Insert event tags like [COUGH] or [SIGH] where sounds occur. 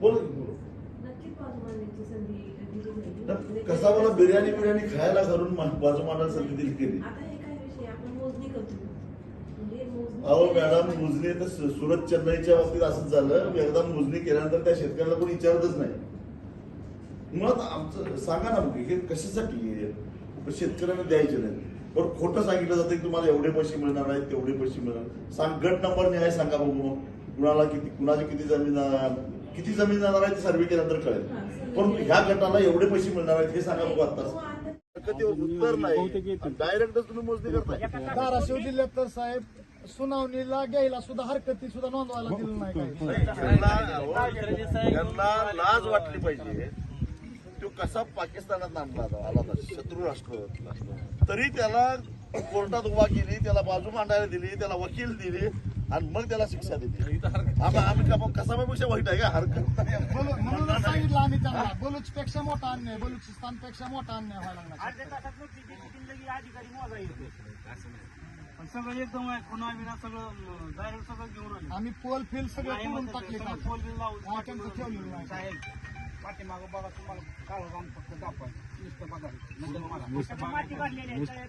बोल जाईल. कसा मला बिर्याणी बिर्याणी खायला घरून मा- बाजू मांडायला संधी दिली गेली? हे म्हणजे अहो मॅडम मोजणी तर सुरत चेन्नईच्या बाबतीत असंच झालं. एकदा मोजणी केल्यानंतर त्या शेतकऱ्याला कोणी विचारतच नाही. मुळात आमचं सांगा ना मग हे कशासाठी? शेतकऱ्यांना द्यायचे नाही. बरं खोटं सांगितलं जातं की तुम्हाला एवढे पैसे मिळणार आहेत तेवढे पैसे मिळणार सांग गट नंबर न्याय सांगा बघू मग. कुणाला किती कुणाची किती जमीन किती जमीन जाणार आहे ते सर्वे केल्यानंतर कळेल. परंतु ह्या गटाला एवढे पैसे मिळणार आहेत हे सांगा बघू तो आत्ताच आता हरकतीवर उत्तर नाही. डायरेक्टच तुम्ही मोजणी करताय. धाराशिव जिल्ह्यात तर साहेब सुनावणीला घ्यायला सुद्धा हरकती सुद्धा नोंदवायला दिलं नाही काही. [LAUGHS] यांना यांना लाज वाटली पाहिजे. तो कसा पाकिस्तानात आणला आला होता शत्रू राष्ट्र. तरी त्याला कोर्टात उभा केली त्याला बाजू मांडायला दिली त्याला वकील दिली. आणि मग त्याला शिक्षा दिली आम्ही आम्ही का- कसा पेक्षा वाईट आहे का? हरकत म्हणूनच सांगितलं आम्ही त्यांना बलुच पेक्षा मोठा अन्याय बलुचिस्तानपेक्षा मोठा अन्याय व्हायला लागला. अर्ध्या तासात नोटीस देते की लगे अधिकारी मोजा येते. पण सगळं एकदम आहे खुणा बिना सगळं डायरेक्ट सगळं घेऊन आले. आम्ही पोल फिल सगळे करून टाकले. पोल बिल लावून हा, ठेवलेलं नाही. साहेब पाठीमागं बघा तुम्हाला काळं काम फक्त दाखवायचं नुसतं काढलेली आहे.